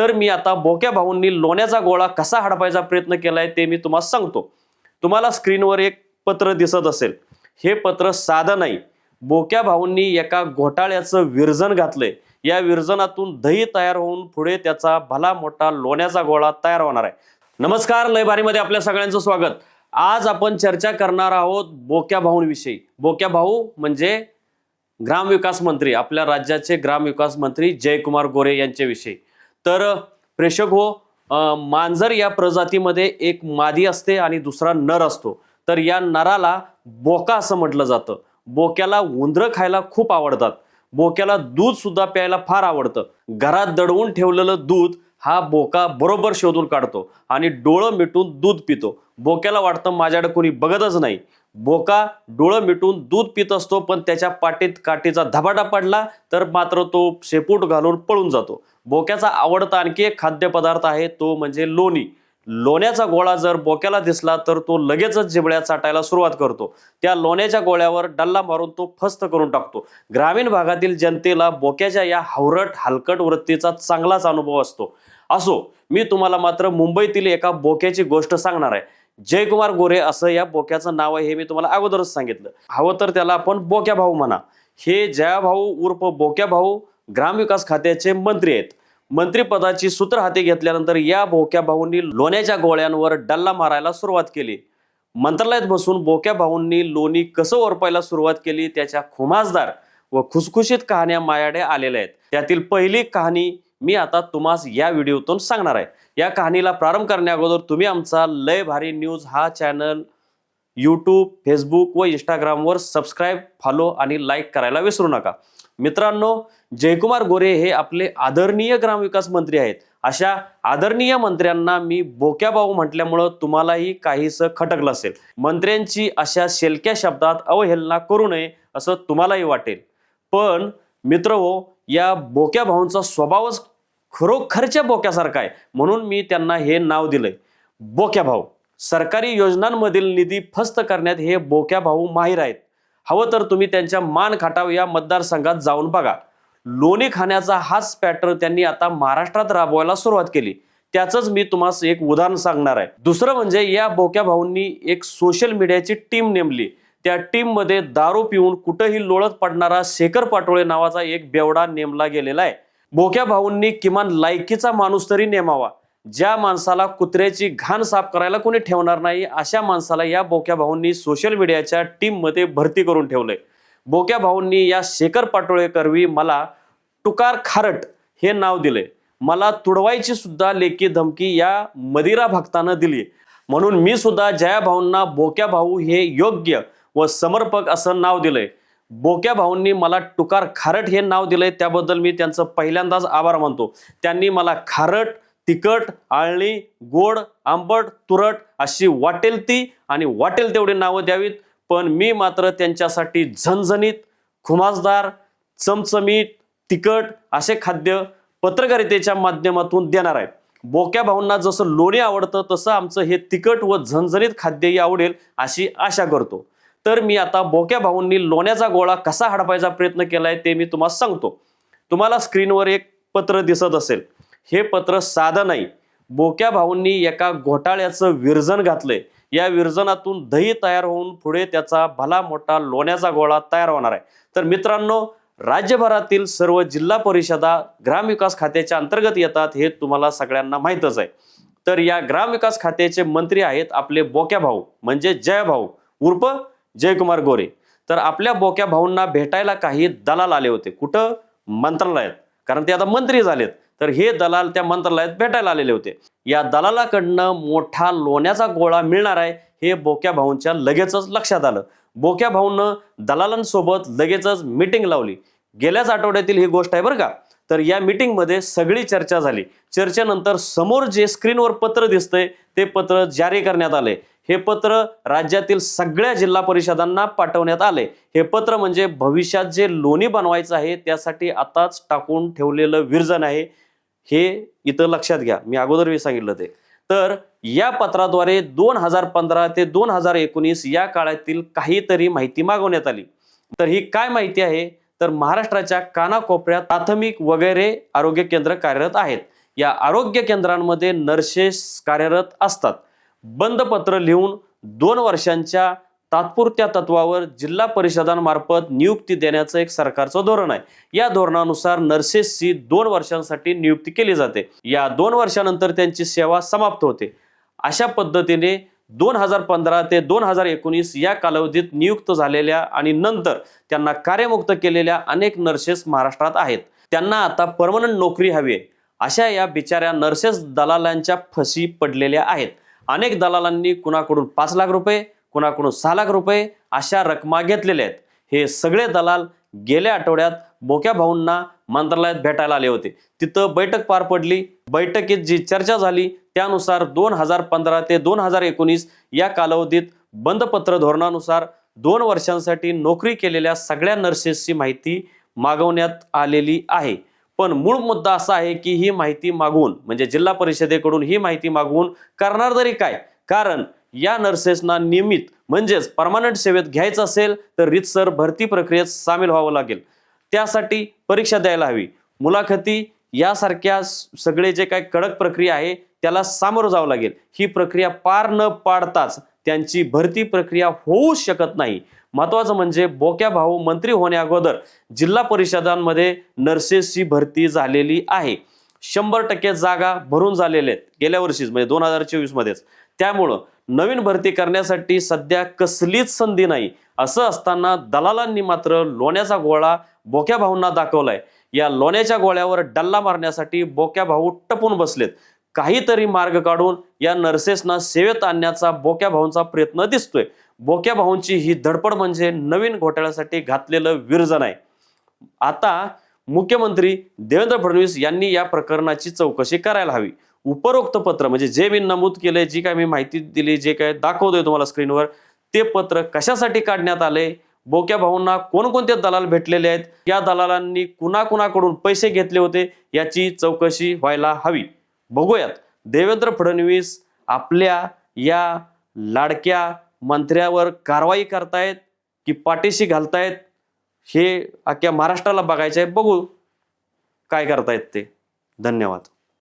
तर मी आता बोक्या भाऊंनी लोण्याचा गोळा कसा हडपायचा प्रयत्न केलाय ते मी तुम्हाला सांगतो. तुम्हाला स्क्रीनवर एक पत्र दिसत असेल. हे पत्र साधं नाही. बोक्या भाऊंनी एका घोटाळ्याचं विरजन घातलंय. या विरजनातून दही तयार होऊन पुढे त्याचा भला मोठा लोण्याचा गोळा तयार होणार आहे. नमस्कार लयबारीमध्ये आपल्या सगळ्यांचं स्वागत. आज आपण चर्चा करणार आहोत बोक्या भाऊंविषयी. बोक्या भाऊ म्हणजे ग्रामविकास मंत्री आपल्या राज्याचे ग्रामविकास मंत्री जयकुमार गोरे यांच्याविषयी. तर प्रेक्षक हो मांजर या प्रजातीमध्ये एक मादी असते आणि दुसरा नर असतो. तर या नराला बोका असं म्हटलं जातं. बोक्याला उंदरं खायला खूप आवडतात. बोक्याला दूध सुद्धा प्यायला फार आवडतं. घरात दडवून ठेवलेलं दूध हा बोका बरोबर शोधून काढतो आणि डोळं मिटून दूध पितो. बोक्याला वाटतं माझ्याकडे कोणी बघतच नाही. बोका डोळं मिटून दूध पित असतो पण त्याच्या पाठीत काठीचा धबाटा पडला तर मात्र तो शेपूट घालून पळून जातो. बोक्याचा आवडता आणखी एक खाद्यपदार्थ आहे तो म्हणजे लोणी. लोण्याचा गोळा जर बोक्याला दिसला तर तो लगेचच जिबळ्या चाटायला सुरुवात करतो. त्या लोण्याच्या गोळ्यावर डल्ला मारून तो फस्त करून टाकतो. ग्रामीण भागातील जनतेला बोक्याच्या या हवरट हलकट वृत्तीचा चांगलाच अनुभव असतो. असो मी तुम्हाला मात्र मुंबईतील एका बोक्याची गोष्ट सांगणार आहे. जयकुमार गोरे असं या बोक्याचं नाव आहे हे मी तुम्हाला अगोदरच सांगितलं. हवं तर त्याला आपण बोक्या भाऊ म्हणा. हे जयाभाऊ उर्फ बोक्या भाऊ ग्रामविकास खात्याचे मंत्री आहेत. मंत्रिपदाची सूत्र हाती घेतल्यानंतर या बोक्या भाऊंनी लोण्याच्या गोळ्यांवर डल्ला मारायला सुरुवात केली. मंत्रालयात बसून बोक्या भाऊंनी लोणी कसं ओरपायला सुरुवात केली त्याच्या खुमासदार व खुसखुशीत कहाण्या मायाडे आलेल्या आहेत. त्यातील पहिली कहाणी मी आता तुम्हास या व्हिडिओतून सांगणार आहे. या कहाणीला प्रारंभ करण्या अगोदर तुम्ही आमचा लय भारी न्यूज हा चॅनल यूट्यूब फेसबुक व इंस्टाग्रामवर सबस्क्राईब फॉलो आणि लाईक करायला विसरू नका. मित्रांनो जयकुमार गोरे हे आपले आदरणीय ग्रामविकास मंत्री आहेत. अशा आदरणीय मंत्र्यांना मी बोक्या भाऊ म्हटल्यामुळं तुम्हालाही काहीसं खटकलं असेल. मंत्र्यांची अशा शेलक्या शब्दात अवहेलना करू नये असं तुम्हालाही वाटेल. पण मित्र हो या बोक्या भाऊंचा स्वभावच खरोखरच्या बोक्यासारखा आहे. म्हणून मी त्यांना हे नाव दिलंय. बोक्या भाऊ. सरकारी योजनांमधील निधी फस्त करण्यात हे बोक्या भाऊ माहीर आहेत. हवं तर तुम्ही त्यांच्या मान खाटाव या मतदारसंघात जाऊन बघा. लोणी खाण्याचा हाच पॅटर्न त्यांनी आता महाराष्ट्रात राबवायला सुरुवात केली. त्याचंच मी तुम्हाला एक उदाहरण सांगणार आहे. दुसरं म्हणजे या बोक्या भाऊंनी एक सोशल मीडियाची टीम नेमली. त्या टीममध्ये दारू पिऊन कुठंही लोळत पडणारा शेखर पाटोळे नावाचा एक बेवडा नेमला गेलेला आहे. बोक्या भाऊंनी किमान लायकीचा माणूस तरी नेमावा. ज्या माणसाला कुत्र्याची घाण साफ करायला कोणी ठेवणार नाही अशा माणसाला या बोक्या भाऊंनी सोशल मीडियाच्या टीममध्ये भरती करून ठेवलंय. बोक्या भाऊंनी या शेखर पाटोळेकरवी मला टुकार खारट हे नाव दिले मला तुडवायची सुद्धा लेखी धमकी या मदिरा भक्तानं दिली म्हणून मी सुद्धा जया भाऊंना बोक्या भाऊ हे योग्य व समर्पक असं नाव दिलंय. बोक्या भाऊंनी मला टुकार खारट हे नाव दिलंय त्याबद्दल मी त्यांचं पहिल्यांदाच आभार मानतो. त्यांनी मला खारट तिखट आळणी गोड आंबट तुरट अशी वाटेल ती आणि वाटेल तेवढी नावं द्यावीत. पण मी मात्र त्यांच्यासाठी झणझणीत खुमासदार चमचमीत तिखट असे खाद्य पत्रकारितेच्या माध्यमातून देणार आहे. बोक्या भाऊंना जसं लोणी आवडतं तसं आमचं हे तिखट व झणझणीत खाद्यही आवडेल अशी आशा करतो. तर मी आता बोक्या भाऊंनी लोण्याचा गोळा कसा हडपायचा प्रयत्न केलाय ते मी तुम्हाला सांगतो. तुम्हाला स्क्रीनवर एक पत्र दिसत असेल. हे पत्र साधं नाही. बोक्या भाऊंनी एका घोटाळ्याचं विरजन घातलंय. या विरजनातून दही तयार होऊन पुढे त्याचा भला मोठा लोण्याचा गोळा तयार होणार आहे. तर मित्रांनो राज्यभरातील सर्व जिल्हा परिषदा ग्रामविकास खात्याच्या अंतर्गत येतात हे तुम्हाला सगळ्यांना माहीतच आहे. तर या ग्रामविकास खात्याचे मंत्री आहेत आपले बोक्या भाऊ म्हणजे जय भाऊ. उर्फ जयकुमार गोरे. तर आपल्या बोक्या भाऊंना भेटायला काही दलाल आले होते. कुठं? मंत्रालयात. कारण ते आता मंत्री झालेत. तर हे दलाल त्या मंत्रालयात भेटायला आलेले होते. या दलालाकडनं मोठा लोण्याचा गोळा मिळणार आहे हे बोक्या भाऊंच्या लगेचच लक्षात आलं. बोक्या भाऊनं दलालांसोबत लगेचच मीटिंग लावली. गेल्याच आठवड्यातील ही गोष्ट आहे बरं का? तर या मीटिंगमध्ये सगळी चर्चा झाली. चर्चेनंतर समोर जे स्क्रीनवर पत्र दिसतंय ते पत्र जारी करण्यात आले. हे पत्र राज्यातील सगळ्या जिल्हा परिषदांना पाठवण्यात आले. हे पत्र म्हणजे भविष्यात जे लोणी बनवायचं आहे त्यासाठी आताच टाकून ठेवलेलं विरजन आहे. हे इथं लक्षात घ्या. मी अगोदर मी सांगितलं ते. तर या पत्राद्वारे दोन हजार पंधरा ते दोन हजार एकोणीस या काळातील काहीतरी माहिती मागवण्यात आली. तर ही काय माहिती आहे? तर महाराष्ट्राच्या कानाकोपऱ्यात प्राथमिक वगैरे आरोग्य केंद्र कार्यरत आहेत. या आरोग्य केंद्रांमध्ये नर्सेस कार्यरत असतात. बंद पत्र लिहून दोन वर्षांच्या तात्पुरत्या तत्वावर जिल्हा परिषदांमार्फत नियुक्ती देण्याचं एक सरकारचं धोरण आहे. या धोरणानुसार नर्सेसची दोन वर्षांसाठी नियुक्ती केली जाते. या दोन वर्षानंतर त्यांची सेवा समाप्त होते. अशा पद्धतीने दोन हजार पंधरा ते दोन हजार एकोणीस या कालावधीत नियुक्त झालेल्या आणि नंतर त्यांना कार्यमुक्त केलेल्या अनेक नर्सेस महाराष्ट्रात आहेत. त्यांना आता परमनंट नोकरी हवी आहे. अशा या बिचाऱ्या नर्सेस दलालांच्या फसी पडलेल्या आहेत. अनेक दलालांनी कुणाकडून पाच लाख रुपये कुणाकडून सहा लाख रुपये अशा रकमा घेतलेल्या आहेत. हे सगळे दलाल गेल्या आठवड्यात बोक्या भाऊंना मंत्रालयात भेटायला आले होते. तिथं बैठक पार पडली. बैठकीत जी चर्चा झाली त्यानुसार दोन हजार पंधरा ते दोन हजार एकोणीस या कालावधीत बंदपत्र धोरणानुसार दोन वर्षांसाठी नोकरी केलेल्या सगळ्या नर्सेसची माहिती मागवण्यात आलेली आहे. पण मूळ मुद्दा असा आहे की ही माहिती मागवून म्हणजे जिल्हा परिषदेकडून ही माहिती मागवून करणार तरी काय? कारण या नर्सेसना नियमित म्हणजेच परमानंट सेवेत घ्यायचं असेल तर रितसर भरती प्रक्रियेत सामील व्हावं लागेल. त्यासाठी परीक्षा द्यायला हवी. मुलाखती यासारख्या सगळे जे काही कडक प्रक्रिया आहे त्याला सामोरं जावं लागेल. ही प्रक्रिया पार न पाडताच त्यांची भरती प्रक्रिया होऊ शकत नाही. महत्वाचं म्हणजे बोक्या भाऊ मंत्री होण्या अगोदर जिल्हा परिषदांमध्ये नर्सेसची भरती झालेली आहे. शंभर टक्के जागा भरून झालेल्या आहेत गेल्या वर्षीच म्हणजे दोन हजार चोवीस मध्येच त्यामुळं नवीन भरती करण्यासाठी सध्या कसलीच संधी नाही. असं असताना दलालांनी मात्र लोण्याचा गोळा बोक्या भाऊंना दाखवलाय. या लोण्याच्या गोळ्यावर डल्ला मारण्यासाठी बोक्या भाऊ टपून बसलेत. काहीतरी मार्ग काढून या नर्सेसना सेवेत आणण्याचा बोक्या भाऊंचा प्रयत्न दिसतोय. बोक्या भाऊंची ही धडपड म्हणजे नवीन घोटाळ्यासाठी घातलेलं विरजन आहे. आता मुख्यमंत्री देवेंद्र फडणवीस यांनी या प्रकरणाची चौकशी करायला हवी. उपरोक्त पत्र म्हणजे जे मी नमूद केलंय जी काय मी माहिती दिली जे काय दाखवतोय तुम्हाला स्क्रीनवर ते पत्र कशासाठी काढण्यात आले? बोक्या भाऊंना कोणकोणते दलाल भेटलेले आहेत? या दलालांनी कुणाकुणाकडून पैसे घेतले होते? याची चौकशी व्हायला हवी. बघूयात. देवेंद्र फडणवीस आपल्या या लाडक्या मंत्र्यावर कारवाई करतायत की पाठीशी घालतायत? हे अख्ख्या महाराष्ट्राला बघायचं आहे. बघू काय करतायत ते. धन्यवाद.